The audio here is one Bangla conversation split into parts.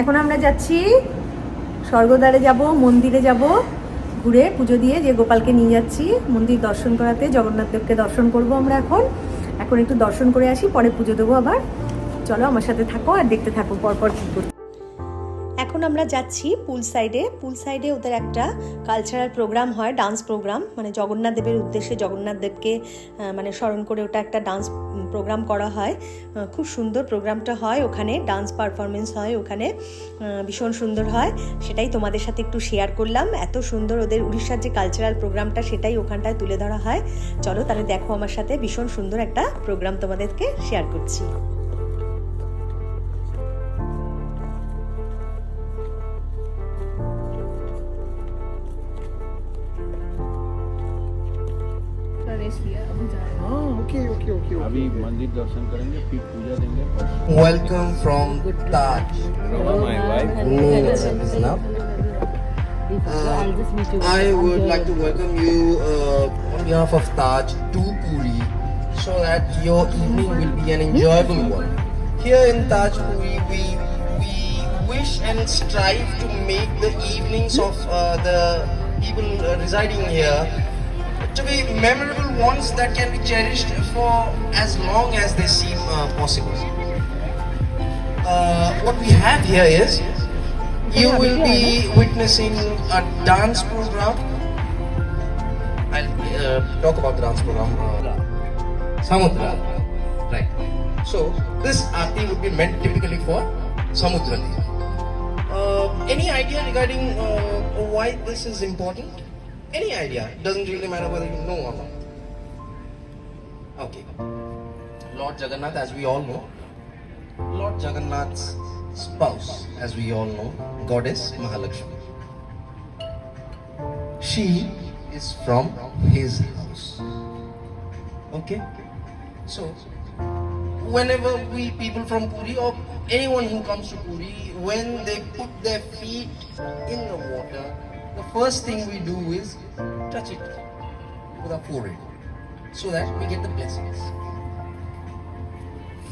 এখন আমরা যাচ্ছি স্বর্গদ্বারে যাব, মন্দিরে যাব, ঘুরে পুজো দিয়ে যে গোপালকে নিয়ে যাচ্ছি। মন্দির দর্শন করাতে, জগন্নাথ দেবকে দর্শন করব আমরা এখন। এখন একটু দর্শন করে আসি, পরে পুজো দেবো আবার। চলো আমার সাথে থাকো আর দেখতে থাকো, পরপর কী করি। এখন আমরা যাচ্ছি পুল সাইডে। পুল সাইডে ওদের একটা কালচারাল প্রোগ্রাম হয় ডান্স প্রোগ্রাম মানে জগন্নাথ দেবের উদ্দেশ্যে জগন্নাথ দেবকে মানে স্মরণ করে ওটা একটা ডান্স প্রোগ্রাম করা হয়। খুব সুন্দর প্রোগ্রামটা হয় ওখানে। ডান্স পারফরমেন্স হয় ওখানে। ভীষণ সুন্দর হয়। সেটাই তোমাদের সাথে একটু শেয়ার করলাম। এত সুন্দর ওদের উড়িষ্যার যে কালচারাল প্রোগ্রামটা সেটাই ওখানটায় তুলে ধরা হয়। চলো তাহলে দেখো আমার সাথে ভীষণ সুন্দর একটা প্রোগ্রাম তোমাদেরকে শেয়ার করছি। ओके ओके अभी मंदिर दर्शन करेंगे फिर पूजा देंगे first. Welcome from Taj. Roma, my wife. Mm, now, I'll just meet you. I would like to welcome you uh, on behalf of Taj to Puri so that your evening will be an enjoyable one. Here in Taj Puri, we, we wish and strive to make the evenings of uh, the people uh, residing here to be memorable ones that can be cherished for as long as they seem uh, possible. Uh, what we have here is you will be witnessing a dance program. I'll uh, talk about the dance program. Uh, Samudra. Right. So, this aarti would be meant typically for Samudra. Uh, any idea regarding uh, why this is important? Any idea? It Doesn't really matter whether you know or not. Okay. Lord Jagannath, as we all know, Lord Jagannath's spouse, as we all know, goddess Mahalakshmi. She is from his house. Okay? So, whenever we people from Puri or anyone who comes to Puri, when they put their feet in the water, the first thing we do is touch it with our forehead so that we get the blessings.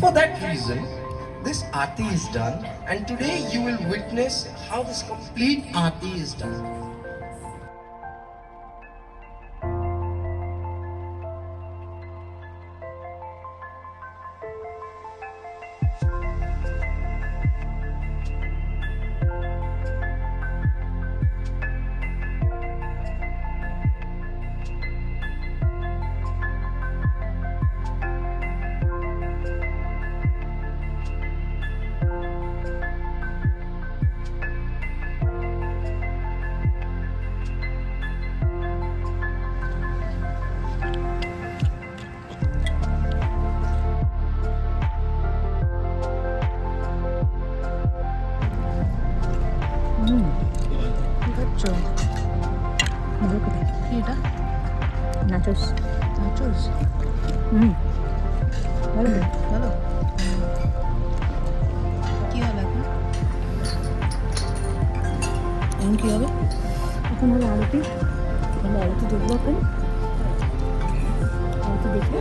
For that reason, this aarti is done, and today you will witness how this complete aarti is done. খাচ্ছ ভালো করে কি এটা? নাচস। নাচোস? হুম ভালো। ভালো? কি হবে এখন? এখন কি হবে? এখন হলো আরতি। হলো আরতি দেখব এখন। আরতি দেখে।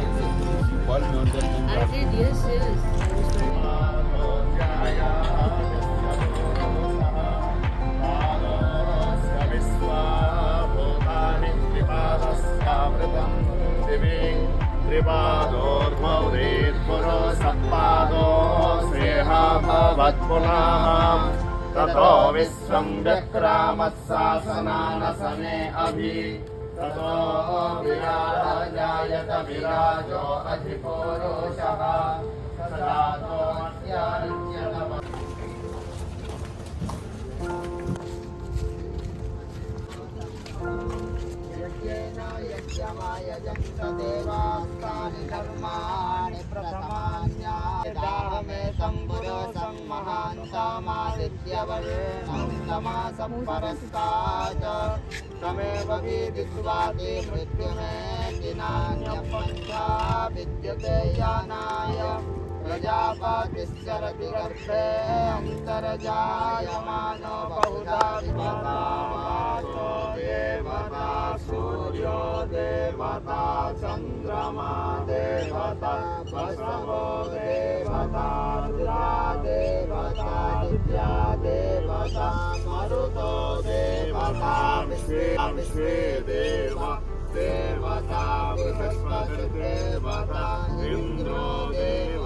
Living Tribador Maurit Puro Sakpado Sreha Bhavat Punaham Tato Viswam Vyakramat Sasanana Sane Abhi Tato Virara Jayata Virajo Adhipurushah Sadato Matyanam देवास्तानि धर्माणि प्रथमान्यामे सम्बुरसं महान्तामादित्यवर्णं समासपरस्ताच तमेव विदित्वा ते मृत्युमे दिनान्यपञ्चा विद्युते यानाय प्रजापतिश्चरति गर्भे अन्तर्जायमानो बहुधा विभवामासो देवता सूर्यो देवता चन्द्रमा देवता वसवो देवता रुद्रा देवता विद्या देवता देवता विश्वे विश्वे देव इन्द्रो देवता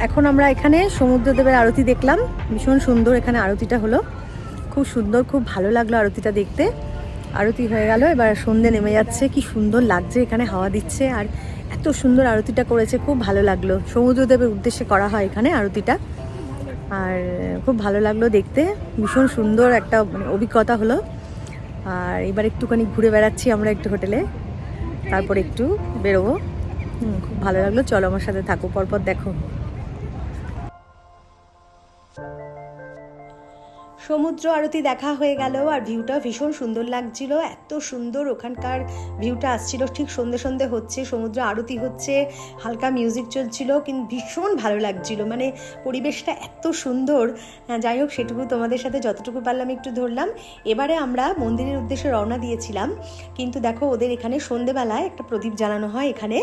এখন আমরা এখানে সমুদ্রদেবের আরতি দেখলাম। ভীষণ সুন্দর এখানে আরতিটা হলো। খুব সুন্দর, খুব ভালো লাগল আরতিটা দেখতে। আরতি হয়ে গেল, এবার সন্ধে নেমে যাচ্ছে। কি সুন্দর লাগছে এখানে, হাওয়া দিচ্ছে। আর এত সুন্দর আরতিটা করেছে, খুব ভালো লাগল। সমুদ্রদেবের উদ্দেশ্যে করা হয় এখানে আরতিটা। আর খুব ভালো লাগল দেখতে। ভীষণ সুন্দর একটা মানে অভিজ্ঞতা হলো। আর এবার একটুখানি ঘুরে বেড়াচ্ছি আমরা একটু হোটেলে। তারপর একটু বেরোবো। খুব ভালো লাগল। চলো আমার সাথে থাকো, পরপর দেখো। সমুদ্র আরতি দেখা হয়ে গেল আর ভিউটা ভীষণ সুন্দর লাগছিল। এত সুন্দর ওখানকার ভিউটা আসছিল। ঠিক সন্ধে সন্ধে হচ্ছে, সমুদ্র আরতি হচ্ছে, হালকা মিউজিক চলছিল, কিন্তু ভীষণ ভালো লাগছিল। মানে পরিবেশটা এত সুন্দর। যাই হোক, সেটুকু তোমাদের সাথে যতটুকু পারলাম একটু ধরলাম। এবারে আমরা মন্দিরের উদ্দেশ্যে রওনা দিয়েছিলাম। কিন্তু দেখো, ওদের এখানে সন্ধেবেলায় একটা প্রদীপ জ্বালানো হয় এখানে।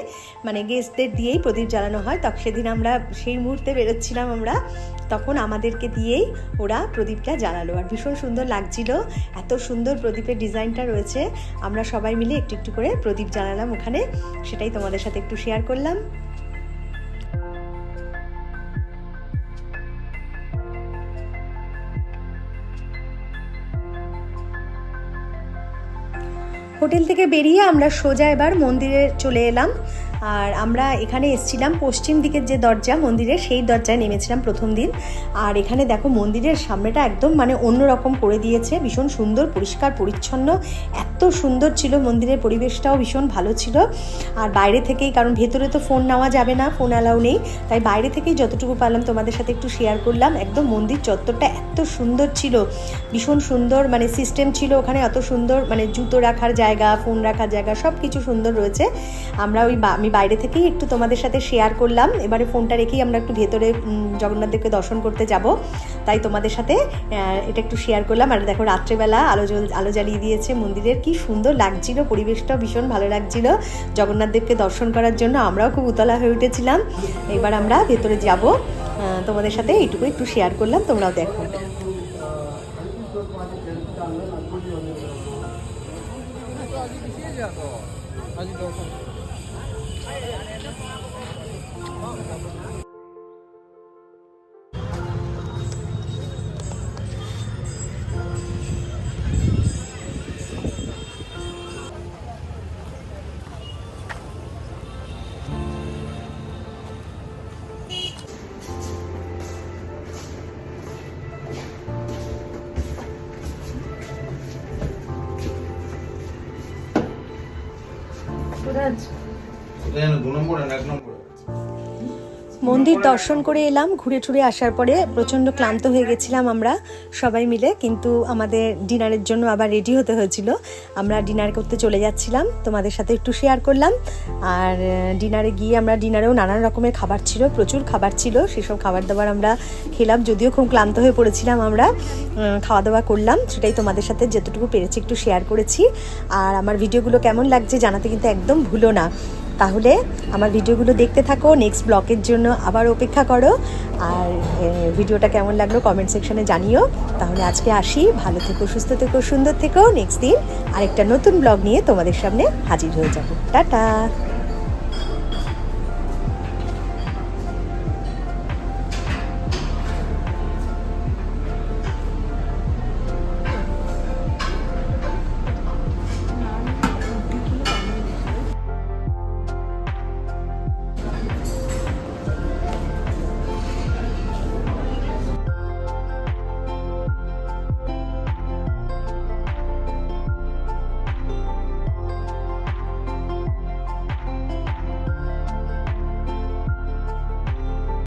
মানে গেস্টদের দিয়েই প্রদীপ জ্বালানো হয়। তখন সেদিন আমরা, সেই মুহূর্তে বেরোচ্ছিলাম আমরা। তখন আমাদেরকে দিয়েই ওরা প্রদীপটা জ্বালালো। আর ভীষণ সুন্দর লাগছিল। এত সুন্দর প্রদীপের ডিজাইনটা রয়েছে। আমরা সবাই মিলে একটু একটু করে প্রদীপ জ্বালালাম ওখানে। সেটাই তোমাদের সাথে একটু শেয়ার করলাম। হোটেল থেকে বেরিয়ে আমরা সোজা এবার মন্দিরে চলে এলাম। আর আমরা এখানে এসছিলাম পশ্চিম দিকের যে দরজা, মন্দিরের সেই দরজায় নেমেছিলাম প্রথম দিন। আর এখানে দেখো মন্দিরের সামনেটা একদম মানে অন্যরকম করে দিয়েছে, ভীষণ সুন্দর, পরিষ্কার, পরিচ্ছন্ন। এত সুন্দর ছিল মন্দিরের পরিবেশটাও ভীষণ ভালো ছিল। আর বাইরে থেকেই, কারণ ভেতরে তো ফোন নেওয়া যাবে না, ফোন অ্যালাউ নেই। তাই বাইরে থেকেই যতটুকু পারলাম তোমাদের সাথে একটু শেয়ার করলাম। একদম মন্দির চত্বরটা এত সুন্দর ছিল, ভীষণ সুন্দর মানে সিস্টেম ছিল ওখানে, এত সুন্দর মানে জুতো রাখার জায়গা ফোন রাখার জায়গা সব কিছু সুন্দর রয়েছে। আমরা ওই আমি বাইরে থেকেই একটু তোমাদের সাথে শেয়ার করলাম। এবারে ফোনটা রেখেই আমরা একটু ভেতরে উম, জগন্নাথ দেবকে দর্শন করতে যাব। তাই তোমাদের সাথে এটা একটু শেয়ার করলাম। আর দেখো রাত্রেবেলা আলো জল আলো জ্বালিয়ে দিয়েছে মন্দিরের। কি সুন্দর লাগছিল পরিবেশটাও ভীষণ ভালো লাগছিল। জগন্নাথ দেবকে দর্শন করার জন্য আমরাও খুব উতলা হয়ে উঠেছিলাম। এবার আমরা ভেতরে যাব। তোমাদের সাথে এইটুকু একটু শেয়ার করলাম তোমরাও দেখো। Grande. মন্দির দর্শন করে এলাম, ঘুরে টুরে আসার পরে প্রচণ্ড ক্লান্ত হয়ে গেছিলাম আমরা সবাই মিলে, কিন্তু আমাদের ডিনারের জন্য আবার রেডি হতে হয়েছিল। আমরা ডিনার করতে চলে যাচ্ছিলাম, তোমাদের সাথে একটু শেয়ার করলাম। আর ডিনারে গিয়ে আমরা ডিনারেও নানান রকমের খাবার ছিল, প্রচুর খাবার ছিল, সেসব খাবার দাবার আমরা খেলাম, যদিও খুব ক্লান্ত হয়ে পড়েছিলাম আমরা খাওয়া দাওয়া করলাম, সেটাই তোমাদের সাথে যতটুকু পেরেছি একটু শেয়ার করেছি। আর আমার ভিডিওগুলো কেমন লাগছে জানাতে কিন্তু একদম ভুলো না। তাহলে আমার ভিডিওগুলো দেখতে থাকো নেক্সট ব্লকের জন্য আবার অপেক্ষা করো। আর ভিডিওটা কেমন লাগল কমেন্ট সেকশনে জানিও। তাহলে আজকে আসি, ভালো থেকো, সুস্থ থেকো, সুন্দর থেকো। নেক্সট দিন আরেকটা নতুন ব্লগ নিয়ে তোমাদের সামনে হাজির হয়ে যাব। টাটা!